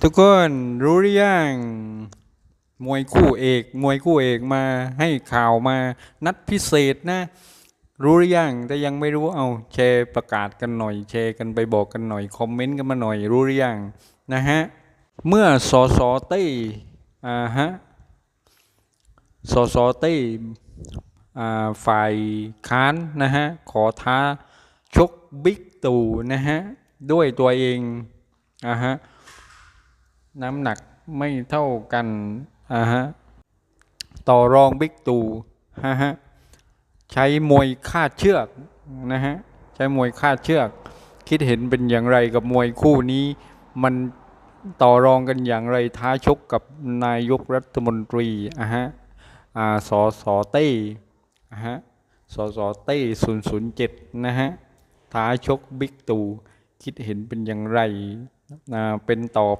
ทุกคนรู้หรือยังมวยคู่เอกมวยคู่เอกมาให้ข่าวมานัดพิเศษนะ รู้หรือยังถ้ายังไม่รู้เอาแชร์ประกาศกันหน่อย แชร์กันไปบอกกันหน่อย คอมเมนต์กันมาหน่อยรู้หรือยังนะฮะเมื่อสอสอเต้อ่าฮะสอสอเต้อ่าฝ่ายค้านนะฮะขอท้าชกบิ๊กตู่นะฮะด้วยตัวเองอ่าฮะ น้ำหนักไม่เท่ากันอ่าฮะต่อรองบิ๊กตู่ฮะฮะใช้มวยคาดเชือกนะฮะใช้มวยคาดเชือก คิดเห็นเป็นอย่างไรกับมวยคู่นี้ มันต่อรองกันอย่างไรท้าชกกับนายกรัฐมนตรีอะฮะอ่าสอสอเต้อะฮะสอสอเต้ศูนย์ศูนย์เจ็ดนะฮะท้าชกบิ๊กตู่คิดเห็นเป็นอย่างไรเป็นต่อ